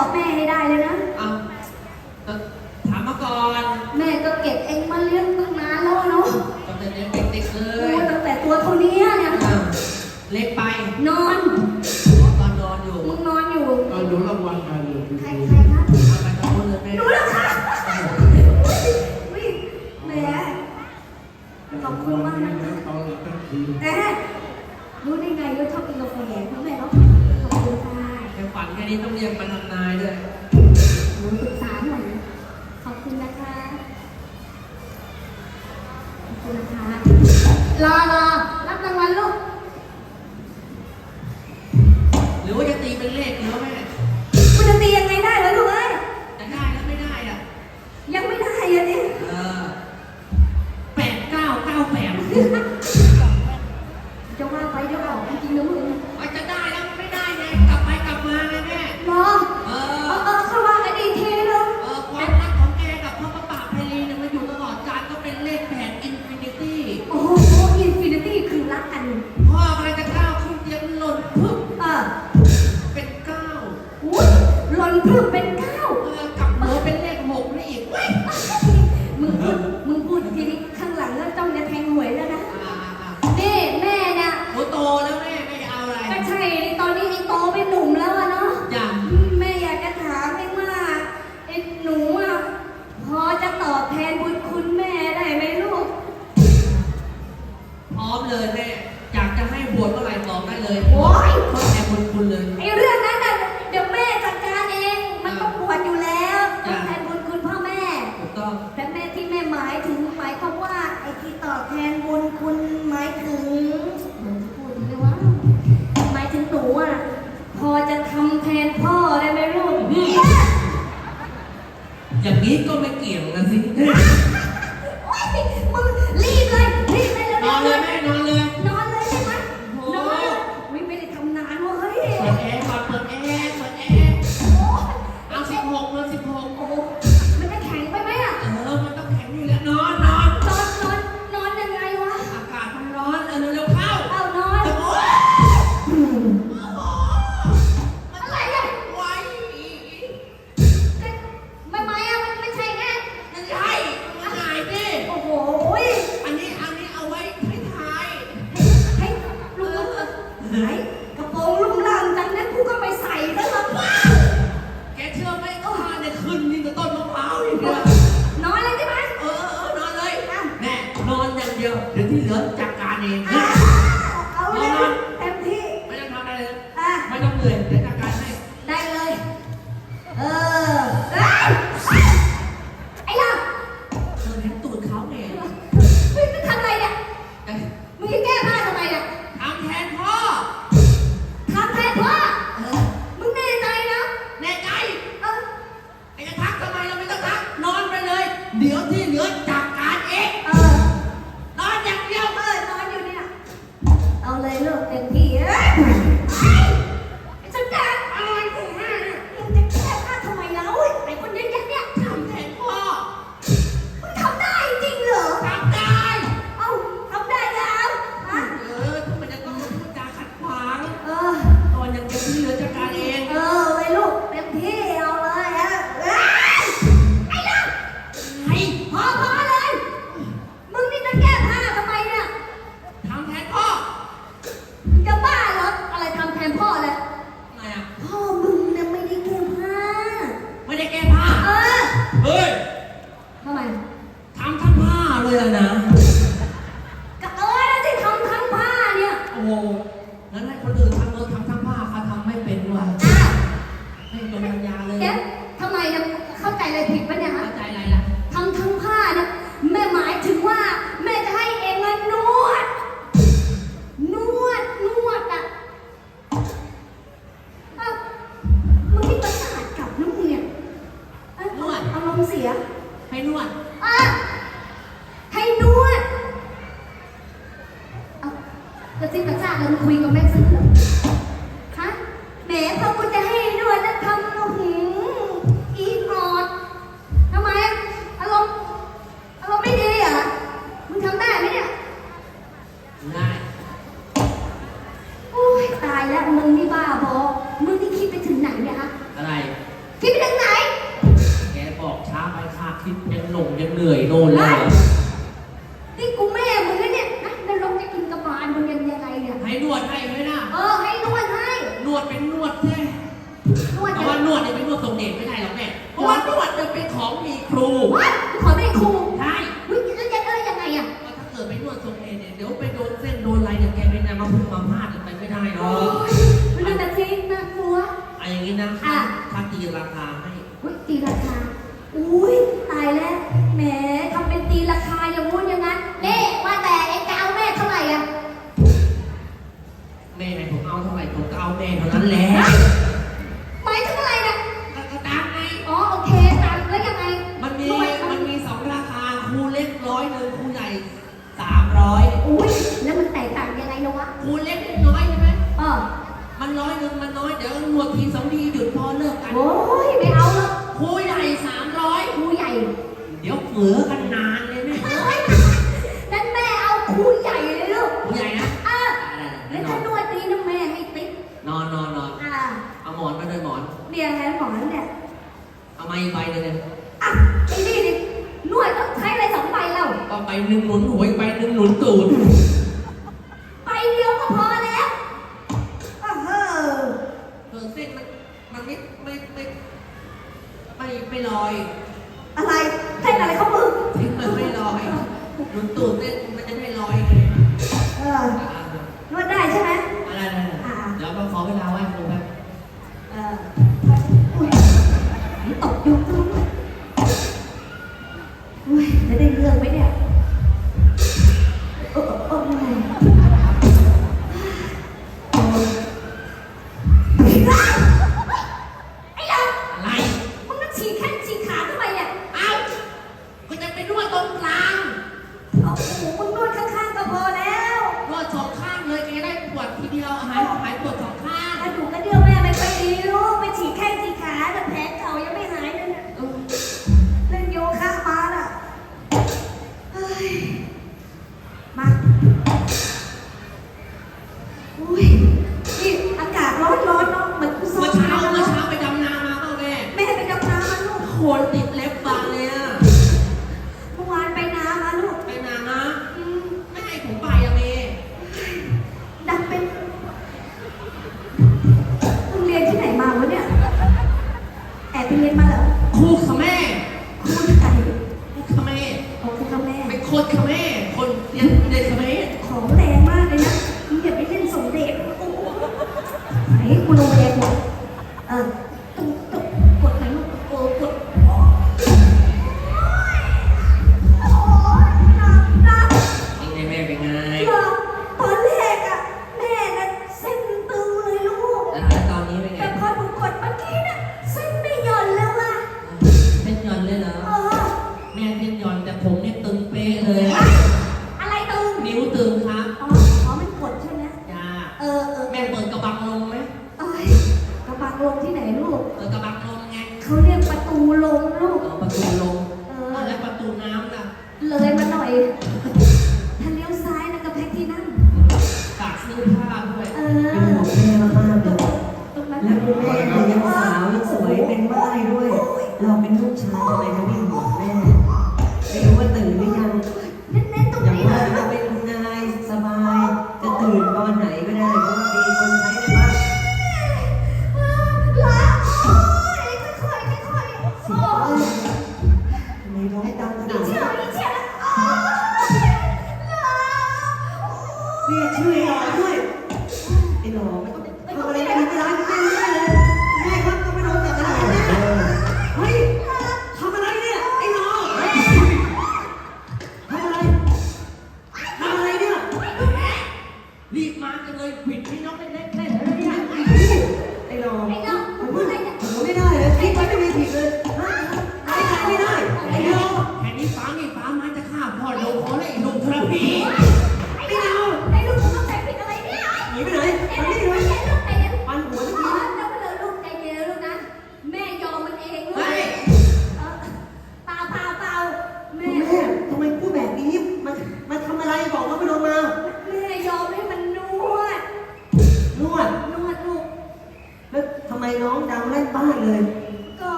อบแม่ให้ได้เลยนะ siempre เหนื่เลยได้เลย เออเอ้ยังเธอเลี้ตูดเขาไงมึงจะทำไรอ่ยมึงจะแก้ผ้าทำไมอ่ยทำแทนพ่อ ทำแทนพ่อมึงแน่ใจนะ แน่ใจ เออ ไอ้จะทักทำไมเราไม่ต้องทักนอนไปเลย เดี๋ยวที่เหลือ เฮ้ยทำไมทำท่างผ้าเลยนะ วดให้ไหมล่ะ เออให้นวดให้นวดเป็นนวดแท้นวดแต่ว่านวดยังไม่นวดตรงเด็กไม่ได้หรอกแม่ เพราะว่านวดมันเป็นของมีครูว้าขอเป็ครูใช่วิ่งจะวยังเอ้ยยังไงอะถ้าเกิดไปนวดตรงเด็กเนี่ยเดี๋ยวไปโดนเส้นโดนลายรเดี๋ยวแกไป็นนามาพูดมาพลาดไปไม่ได้หรอกมันเป็นแบบนี้น่ากลัวอะอย่างนี้นะค่าตีราคาให้อุ้ยตีราคาอุ้ย คูเล็กเล็กน้อยใช่ไหมเออมันน้อยเงินมันน้อยเดี๋ยวหมดทีสองทีหยุดพอเลิกกันโอ้ยไม่เอาหรครูใหญ่สามร้อยครูใหญ่เดี๋ยวเผลอกันนานเลยแม่นั่นแม่เอาครูใหญ่เลยลูกครูใหญ่นะอะแล้วถ้านวดตีน้ำแม่ไม่ติ๊กนอนนอนนอนอ่าเอาหมอนมาด้วยหมอนเดี๋ยวให้หมอนเนี่ยเอามาอีกใบเลยเนี่ยอะนี่ดินวดต้องใช้อะไรสองใบเราต้องใบหนึ่งหนุนหัวอีใบหนึ่งหนุนตูด rufa, mas né? ตูลงลูก ประตูลงออ แล้ประตูน้ำนะเลยมาหน่อยถ้าเลี้ยวซ้ายแล้วก็แพ็กที่นั่ง ตากเสื้อผ้าด้วยเออของแม่มากๆเลยตรงนั้นแล้วคุณแม่เป็นยังสาวยังสวยเป็นม่ายด้วย เราเป็นลูกชายทำไมถึงไม่หัวแม่ไม่รู้ว่าตื่นหรือยัง เน้นตรงอย่างนี้เลว่าย จะเป็นนายสบาย จะตื่นตอนไหนก็ได้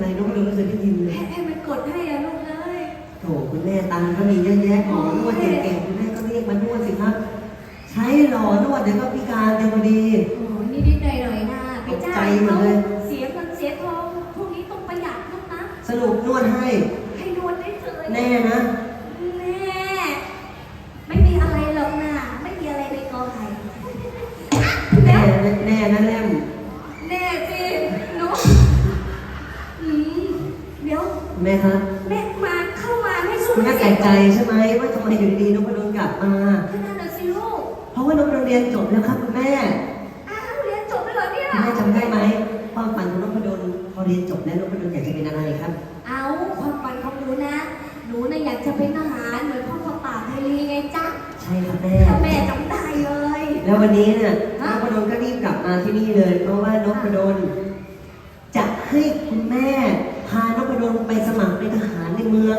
เส้นอะไรน้องไม่รู้ไม่เคยได้ยินเลยให้ให้มันกดให้อะลูกเลยโถคุณแม่ตังค์ก็มีเยอะแยะหมอนวดเก่งๆคุณแม่ก็เรียกมานวดสิครับ ใช้หล่อนวดเดี๋ยวก็พิการเดี๋ยวพอดี โอ้ยนิดๆหน่อยๆนะไปจ้างตกใจหมดเขาเลย เสียเงินเสียทองพวกนี้ต้องประหยัดลูกนะสรุปนวดให้ให้นวดได้เลยแน่นะ แน่ไม่มีอะไรหรอกนะไม่มีอะไรในกอไผ่ แน่แล้วแน่นะแล ม่ครับแม่มาเข้ามาไม่สู้คุณแม่แปลกใจใช่ไหมว่าทำไมอยู่ดีๆนพดลกลับมา ขนาดนั้นสิลูกเพราะว่านพดลเรียนจบแล้วครับคุณแม่อ้าวเรียนจบแล้วเหรอเนี่ย คุณแม่จำได้ไหมความฝันของนพดลพอเรียนจบแล้วนพดลอยากจะเป็นอะไรครับ เอาความฝันของหนูนะ หนูน่ะอยากจะเป็นทหารเหมือนพ่อพระป่าไพลีไงจ๊ะใช่ครับแม่ ถ้าแม่จำได้เลย แล้ววันนี้เนี่ยนฮะ พดลก็รีบกลับมาที่นี่เลย เพราะว่านพดลจะให้คุณแม่พานพดล ไปสมัครเป็นทหารในเมือง